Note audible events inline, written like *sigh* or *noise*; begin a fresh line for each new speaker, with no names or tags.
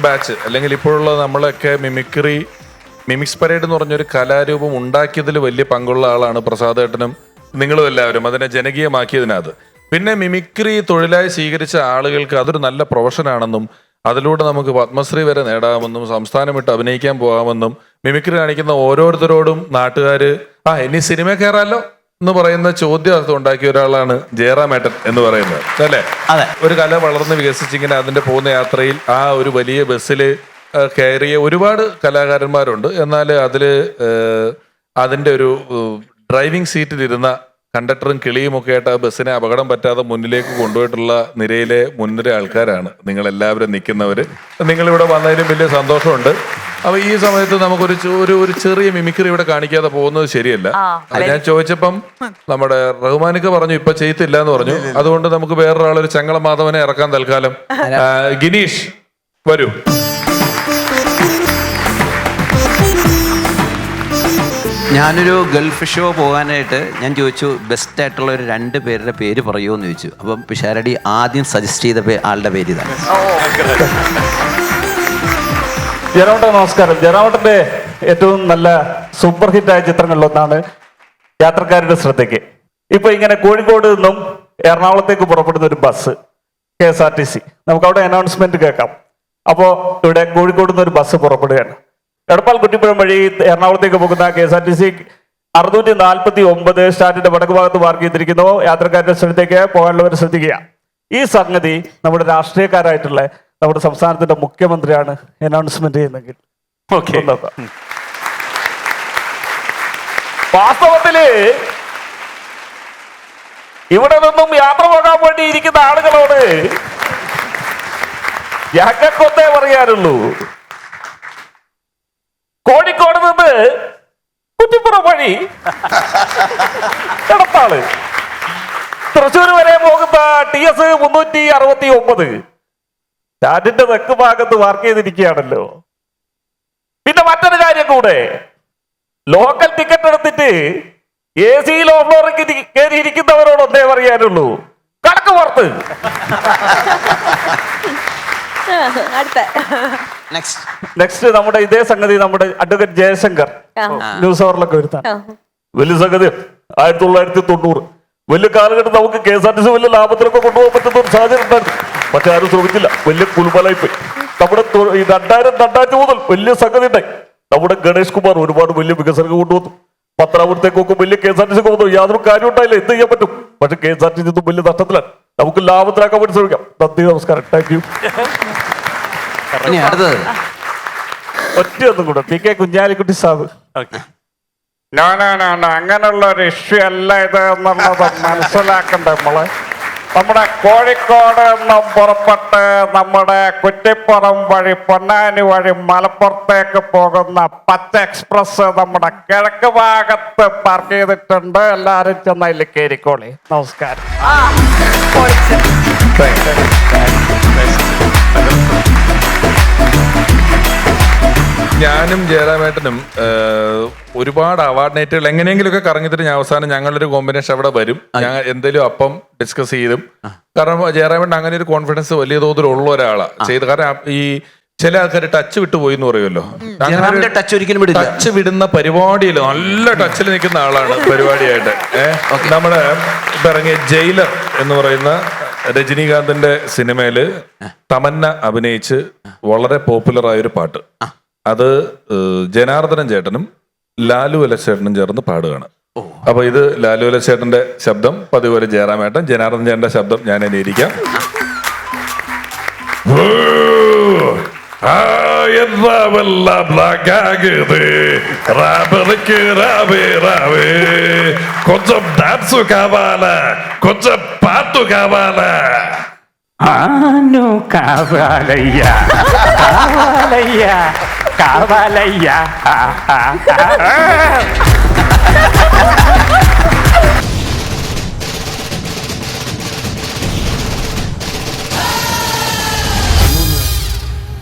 Batch അല്ലെങ്കിൽ ഇപ്പോഴുള്ള നമ്മളൊക്കെ മിമിക്രി മിമിക്സ് പരേഡ് എന്ന് പറഞ്ഞൊരു കലാരൂപം ഉണ്ടാക്കിയതിൽ വലിയ പങ്കുള്ള ആളാണ് പ്രസാദ് ഏട്ടനും നിങ്ങളും എല്ലാവരും. അതിനെ ജനകീയമാക്കിയതിനകത്ത്. പിന്നെ മിമിക്രി തൊഴിലായി സ്വീകരിച്ച ആളുകൾക്ക് അതൊരു നല്ല പ്രൊഫഷനാണെന്നും അതിലൂടെ നമുക്ക് പത്മശ്രീ വരെ നേടാമെന്നും സംസ്ഥാനം വിട്ട് അഭിനയിക്കാൻ പോകാമെന്നും മിമിക്രി കാണിക്കുന്ന ഓരോരുത്തരോടും നാട്ടുകാർ ആ ഇനി സിനിമ കയറാലോ? എന്ന് പറയുന്ന ചോദ്യം ഉണ്ടാക്കിയ ഒരാളാണ് ജയറാമേട്ടൻ എന്ന് പറയുന്നത്. അല്ലേ?
അതെ.
ഒരു കല വളർന്ന് വികസിച്ചിങ്ങനെ അതിന്റെ പോകുന്ന യാത്രയിൽ ആ ഒരു വലിയ ബസ്സിൽ കയറിയ ഒരുപാട് കലാകാരന്മാരുണ്ട്. എന്നാൽ അതിൽ അതിന്റെ ഒരു ഡ്രൈവിംഗ് സീറ്റിൽ ഇരുന്ന കണ്ടക്ടറും കിളിയും ഒക്കെ ആയിട്ട് ആ ബസ്സിനെ അപകടം പറ്റാതെ മുന്നിലേക്ക് കൊണ്ടുപോയിട്ടുള്ള നിരയിലെ മുൻനിര ആൾക്കാരാണ് നിങ്ങൾ എല്ലാവരും നിൽക്കുന്നവർ നിങ്ങളിവിടെ വന്നതിലും വലിയ സന്തോഷമുണ്ട്. അപ്പൊ ഈ സമയത്ത് നമുക്കൊരു ചെ- ഒരു ഒരു ചെറിയ മിമിക്രി ഇവിടെ കാണിക്കാതെ പോകുന്നത് ശരിയല്ല. അത് ഞാൻ ചോദിച്ചപ്പം നമ്മുടെ റഹ്മാനിക്ക പറഞ്ഞു ഇപ്പൊ ചെയ്തില്ല എന്ന് പറഞ്ഞു അതുകൊണ്ട് നമുക്ക് വേറൊരാൾ ഒരു ചങ്ങള മാധവനെ ഇറക്കാൻ തൽക്കാലം. ആ, ഗിനീഷ് വരൂ.
ഞാനൊരു ഗൾഫ് ഷോ പോകാനായിട്ട് ഞാൻ ചോദിച്ചു ബെസ്റ്റ് ആയിട്ടുള്ള ഒരു രണ്ട് പേരുടെ പേര് പറയുമോ എന്ന് ചോദിച്ചു. അപ്പം പിഷാരടി ആദ്യം സജസ്റ്റ് ചെയ്ത പേ- ആളുടെ പേര് ഇതാണ്.
ജയറാമട്ടൻ നമസ്കാരം. ജയറാമട്ടന്റെ ഏറ്റവും നല്ല സൂപ്പർ ഹിറ്റായ ചിത്രങ്ങളിലൊന്നാണ് യാത്രക്കാരുടെ ശ്രദ്ധയ്ക്ക്. ഇപ്പൊ ഇങ്ങനെ കോഴിക്കോട് നിന്നും എറണാകുളത്തേക്ക് പുറപ്പെടുന്ന ഒരു bus K S R T C. നമുക്ക് അവിടെ അനൗൺസ്മെന്റ് കേൾക്കാം. അപ്പോ ഇവിടെ കോഴിക്കോട് നിന്ന് ഒരു ബസ് പുറപ്പെടുകയാണ്. എടപ്പാൾ കുറ്റിപ്പുഴം വഴി എറണാകുളത്തേക്ക് പോകുന്ന K S R T C അറുന്നൂറ്റി നാൽപ്പത്തി ഒമ്പത് സ്റ്റാൻഡിന്റെ വടക്ക് ഭാഗത്ത് പാർക്ക് ചെയ്തിരിക്കുന്നു. യാത്രക്കാരുടെ ശ്രദ്ധയ്ക്ക് പോകാനുള്ളവർ ശ്രദ്ധിക്കുക. ഈ സംഗതി നമ്മുടെ രാഷ്ട്രീയക്കാരായിട്ടുള്ള നമ്മുടെ സംസ്ഥാനത്തിന്റെ മുഖ്യമന്ത്രിയാണ് അനൗൺസ്മെന്റ് ചെയ്യുന്നെങ്കിൽ. വാസ്തവത്തിൽ ഇവിടെ നിന്നും യാത്ര പോകാൻ വേണ്ടി ഇരിക്കുന്ന ആളുകളോട് ഞങ്ങൾക്കൊന്നേ പറയാനുള്ളൂ. കോഴിക്കോട് നിന്ന് കുറ്റിപ്പുറം വഴി എടപ്പാൾ തൃശ്ശൂർ വരെ പോകുന്ന ടി എസ് മുന്നൂറ്റി അറുപത്തി ഒമ്പത്. സ്റ്റാൻഡിന്റെ തെക്ക് ഭാഗത്ത് വർക്ക് ചെയ്തിരിക്കുകയാണല്ലോ. പിന്നെ മറ്റൊരു കാര്യം കൂടെ. ലോക്കൽ ടിക്കറ്റ് എടുത്തിട്ട് എ സിയിൽ ഓഫ്ലോറിൽ കയറിയിരിക്കുന്നവരോട് ഒന്നേ പറയാനുള്ളൂ? കണക്ക് പുറത്ത്.
നെക്സ്റ്റ്
നമ്മുടെ ഇതേ സംഗതി നമ്മുടെ അഡ്വക്കേറ്റ് ജയശങ്കർ ന്യൂസ് അവറിലൊക്കെ വരുത്താൻ.
ആ.
വലിയ സംഗതി. ആയിരത്തി തൊള്ളായിരത്തി തൊണ്ണൂറ്. വലിയ കാലഘട്ടം നമുക്ക് K S R T C വലിയ ലാഭത്തിലൊക്കെ കൊണ്ടുപോകാൻ പറ്റുന്ന ഒരു സാഹചര്യം ഉണ്ടായിരുന്നു പക്ഷെ ആരും ശ്രമിച്ചില്ല. വലിയ കുലുമലായി പോയി നമ്മുടെ ഈ രണ്ടായിരം രണ്ടായിരത്തി മുതൽ വലിയ സംഗതി ഉണ്ടായി. നമ്മുടെ ഗണേഷ് കുമാർ ഒരുപാട് വലിയ വികസനം കൊണ്ടുവന്നു. പത്രാപുരത്തേക്കൊക്കെ വലിയ K S R T C വന്നു യാതൊരു കാര്യം ഉണ്ടായില്ല. എന്ത് ചെയ്യാൻ പറ്റും? പക്ഷെ K S R T C വലിയ നഷ്ടത്തിലാണ്. നമുക്ക് ലാഭത്തിലാക്കാൻ വേണ്ടി ശ്രമിക്കാം. നന്ദി നമസ്കാരം. താങ്ക് യു ഒറ്റ ഒന്നും കൂടെ. P K Kunhalikutty Saab.
No no no no അങ്ങനെയുള്ള ഒരു ഇഷ്യൂ അല്ല ഇത് എന്നുള്ളത് മനസ്സിലാക്കണ്ട നമ്മൾ നമ്മുടെ കോഴിക്കോട് നിന്നും പുറപ്പെട്ട് നമ്മുടെ കുറ്റിപ്പുറം വഴി പൊന്നാനി വഴി മലപ്പുറത്തേക്ക് പോകുന്ന പച്ച എക്സ്പ്രസ് നമ്മുടെ കിഴക്ക് ഭാഗത്ത് പാർക്ക് ചെയ്തിട്ടുണ്ട്. എല്ലാവരും ചെന്ന അതിൽ കയറിക്കോളി. നമസ്കാരം.
ഞാനും ജയറാമേട്ടനും ഒരുപാട് അവാർഡ് നൈറ്റുകൾ എങ്ങനെയെങ്കിലുമൊക്കെ കറങ്ങിത്തിട്ട് ഞാൻ അവസാനം ഞങ്ങളൊരു കോമ്പിനേഷൻ അവിടെ വരും. ഞങ്ങൾ എന്തെങ്കിലും അപ്പം ഡിസ്കസ് ചെയ്തും. കാരണം ജയറാമേട്ടൻ അങ്ങനെ ഒരു കോൺഫിഡൻസ് വലിയ തോതിൽ ഉള്ള ഒരാളാണ് ചെയ്ത് കാരണം ഈ ചില ആൾക്കാർ ടച്ച് വിട്ടു പോയി എന്ന് പറയുമല്ലോ
ടച്ച് ഒരിക്കലും
ടച്ച് വിടുന്ന പരിപാടിയിൽ നല്ല ടച്ചിൽ നിൽക്കുന്ന ആളാണ് പരിപാടിയായിട്ട്. നമ്മുടെ ഇറങ്ങിയ ജയിലർ എന്ന് പറയുന്ന രജനീകാന്തിന്റെ സിനിമയിൽ തമന്ന അഭിനയിച്ച് വളരെ പോപ്പുലർ ആയ ഒരു പാട്ട് അത് ജനാർദ്ദനൻ ചേട്ടനും ലാലു അലച്ചേട്ടനും ചേർന്ന് പാടുകയാണ്. അപ്പൊ ഇത് ലാലു അലച്ചേട്ടന്റെ ശബ്ദം പതിപോലെ ജയറാമേട്ടൻ ജനാർദ്ദൻ ചേട്ടന്റെ ശബ്ദം ഞാൻ എന്നെ ഇരിക്കാം.
என்னவெல்லாம் நாங்காகுது ராமனுக்கு കാവാലയ്യ. *laughs* *laughs*